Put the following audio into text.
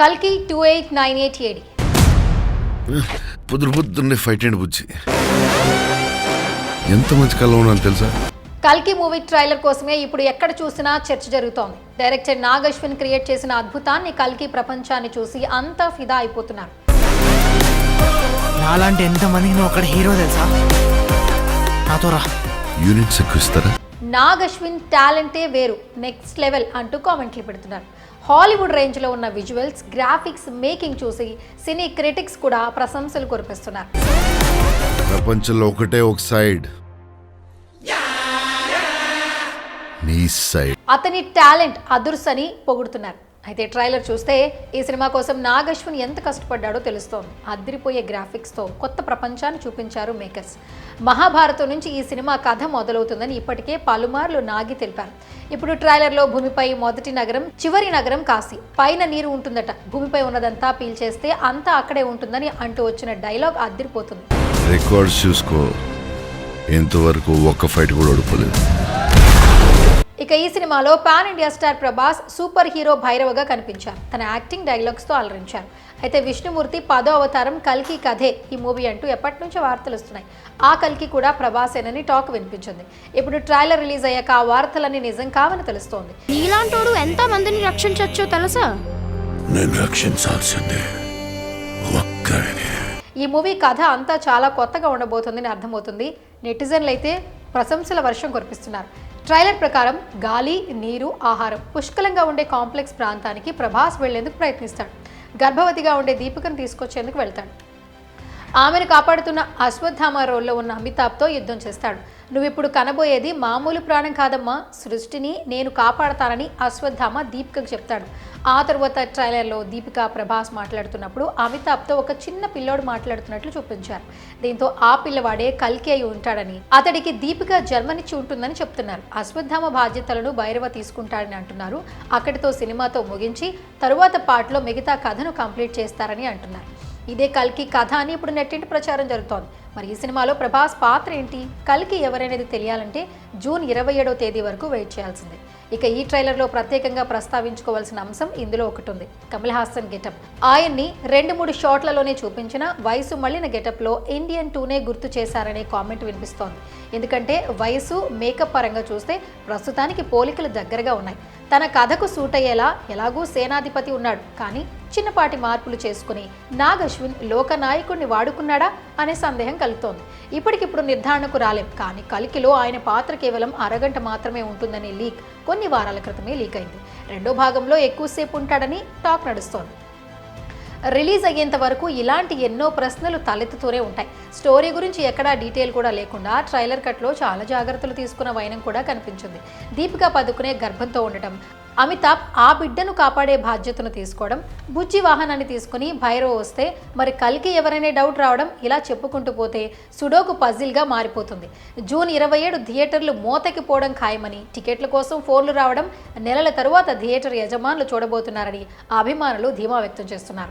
కల్కి two eight nine eight AD పొద్దు పొద్దున్నే ఫైట్ అండ్ బుజ్జి. ఎంత మంచి కళ ఉన్నాను తెలుసా? కల్కి మూవీ ట్రైలర్ కోసమే ఇప్పుడు ఎక్కడ చూసినా చర్చ జరుగుతోంది. డైరెక్టర్ నాగ్ అశ్విన్ క్రియేట్ చేసిన అద్భుతాన్ని కల్కి ప్రపంచాన్ని చూసి అంతా ఫిదా అయిపోతున్నారు. నాలాంటి ఎంతమందికి నువ్వు అక్కడ హీరో తెలుసా? నాతో రా. యూనిట్స్ ఎక్కువ ఇస్తారా? నాగ్ అశ్విన్ టాలెంటే వేరు. నెక్స్ట్ లెవెల్ అంటూ కామెంట్లు పెడుతున్నారు. హాలీవుడ్ రేంజ్లో ఉన్న విజువల్స్ గ్రాఫిక్స్ మేకింగ్ చూసి సినీ క్రిటిక్స్ కూడా ప్రశంసలు కురిపిస్తున్నారు. ప్రపంచంలో ఒకటే ఒక సైడ్. అతని టాలెంట్ అదుర్స్ అని పొగుడుతున్నారు. అయితే ట్రైలర్ చూస్తే ఈ సినిమా కోసం నాగ్ అశ్విన్ ఎంత కష్టపడ్డాడో తెలుస్తోంది. అదిరిపోయే గ్రాఫిక్స్తో కొత్త ప్రపంచాన్ని చూపించారు మేకర్స్. మహాభారతం నుంచి ఈ సినిమా కథ మొదలవుతుందని ఇప్పటికే పలుమార్లు నాగి తెలిపారు. ఇప్పుడు ట్రైలర్లో భూమిపై మొదటి నగరం చివరి నగరం కాశీ. పైన నీరు ఉంటుందట. భూమిపై ఉన్నదంతా పీల్చేస్తే అంతా అక్కడే ఉంటుందని అంటూ వచ్చిన డైలాగ్ అదిరిపోతుంది. రికార్డ్స్ చూసుకో. ఇంతవరకు ఒక్క ఫైట్ కూడా ఓడిపోలేదు. ఇక ఈ సినిమాలో pan India star Prabhas super hero భైరవగా కనిపించారు. తన యాక్టింగ్ డైలాగ్స్తో అలరించారు. అయితే విష్ణుమూర్తి పదో అవతారం కల్కి కథే ఈ మూవీ అంటూ ఎప్పటి నుంచో వార్తలు వస్తున్నాయి. ఆ కల్కి కూడా ప్రభాసేనని టాక్ వినిపించింది. ఇప్పుడు ట్రైలర్ రిలీజ్ అయ్యాక ఆ వార్తలన్నీ నిజం కావని తెలుస్తోంది. నీలాంటోడు ఎంత మందిని రక్షించవచ్చో తెలుసా? నేను రక్షించాల్సిందే ఈ మూవీ కథ అంతా చాలా కొత్తగా ఉండబోతుందని అర్థమవుతుంది. నెటిజన్లు అయితే ప్రశంసల వర్షం కురిపిస్తున్నారు. ట్రైలర్ ప్రకారం గాలి నీరు ఆహారం పుష్కలంగా ఉండే కాంప్లెక్స్ ప్రాంతానికి ప్రభాస్ వెళ్ళేందుకు ప్రయత్నిస్తాడు. గర్భవతిగా ఉండే దీపికను తీసుకొచ్చేందుకు వెళ్తాడు. ఆమెను కాపాడుతున్న అశ్వత్థామ రోల్లో ఉన్న అమితాబ్తో యుద్ధం చేస్తాడు. నువ్వు ఇప్పుడు కనబోయేది మామూలు ప్రాణం కాదమ్మా. సృష్టిని నేను కాపాడతానని అశ్వత్థామ దీపికకు చెప్తాడు. ఆ తర్వాత ట్రైలర్లో దీపిక ప్రభాస్ మాట్లాడుతున్నప్పుడు అమితాబ్తో ఒక చిన్న పిల్లోడు మాట్లాడుతున్నట్లు చూపించారు. దీంతో ఆ పిల్లవాడే కల్కి అయి ఉంటాడని అతడికి దీపిక జన్మనిచ్చి ఉంటుందని చెప్తున్నారు. అశ్వత్థామ బాధ్యతలను భైరవ తీసుకుంటాడని అంటున్నారు. అక్కడితో సినిమాతో ముగించి తరువాత పాటలో మిగతా కథను కంప్లీట్ చేస్తారని అంటున్నారు. ఇదే కల్కి కథ అని ఇప్పుడు నెట్టింటి ప్రచారం జరుగుతోంది. మరి ఈ సినిమాలో ప్రభాస్ పాత్ర ఏంటి? కల్కి ఎవరనేది తెలియాలంటే జూన్ ఇరవై ఏడవ తేదీ వరకు వెయిట్ చేయాల్సిందే. ఇక ఈ ట్రైలర్లో ప్రత్యేకంగా ప్రస్తావించుకోవాల్సిన అంశం ఇందులో ఒకటి ఉంది కమల్ హాసన్ గెటప్. ఆయన్ని రెండు మూడు షాట్లలోనే చూపించిన వయసు మళ్ళిన గెటప్లో ఇండియన్ టూనే గుర్తు చేశారనే కామెంట్ వినిపిస్తోంది. ఎందుకంటే వయసు మేకప్ పరంగా చూస్తే ప్రస్తుతానికి పోలికలు దగ్గరగా ఉన్నాయి. తన కథకు సూట్ అయ్యేలా ఎలాగూ సేనాధిపతి ఉన్నాడు. కానీ చిన్నపాటి మార్పులు చేసుకుని నాగ్ అశ్విన్ లోకనాయకుడిని వాడుకున్నాడా అనే సందేహం కలుగుతోంది. ఇప్పటికిప్పుడు నిర్ధారణకు రాలేం. కానీ కలికిలో ఆయన పాత్ర కేవలం అరగంట మాత్రమే ఉంటుందనే లీక్ కొన్ని వారాల క్రితమే లీక్ అయింది. రెండో భాగంలో ఎక్కువసేపు ఉంటాడని టాక్ నడుస్తోంది. రిలీజ్ అయ్యేంత వరకు ఇలాంటి ఎన్నో ప్రశ్నలు తలెత్తుతూనే ఉంటాయి. స్టోరీ గురించి ఎక్కడా డీటెయిల్ కూడా లేకుండా ట్రైలర్ కట్లో చాలా జాగ్రత్తలు తీసుకున్న వైనం కూడా కనిపించింది. దీపికా పదుకునే గర్భంతో ఉండటం అమితాబ్ ఆ బిడ్డను కాపాడే బాధ్యతను తీసుకోవడం బుజ్జి వాహనాన్ని తీసుకుని భైరవ్ వస్తే మరి కలికి ఎవరైనా డౌట్ రావడం ఇలా చెప్పుకుంటూ పోతే సుడోకు పజిల్గా మారిపోతుంది. జూన్ ఇరవై ఏడు థియేటర్లు మూతకి పోవడం ఖాయమని టికెట్ల కోసం ఫోన్లు రావడం నెలల తరువాత థియేటర్ యజమానులు చూడబోతున్నారని అభిమానులు ధీమా వ్యక్తం చేస్తున్నారు.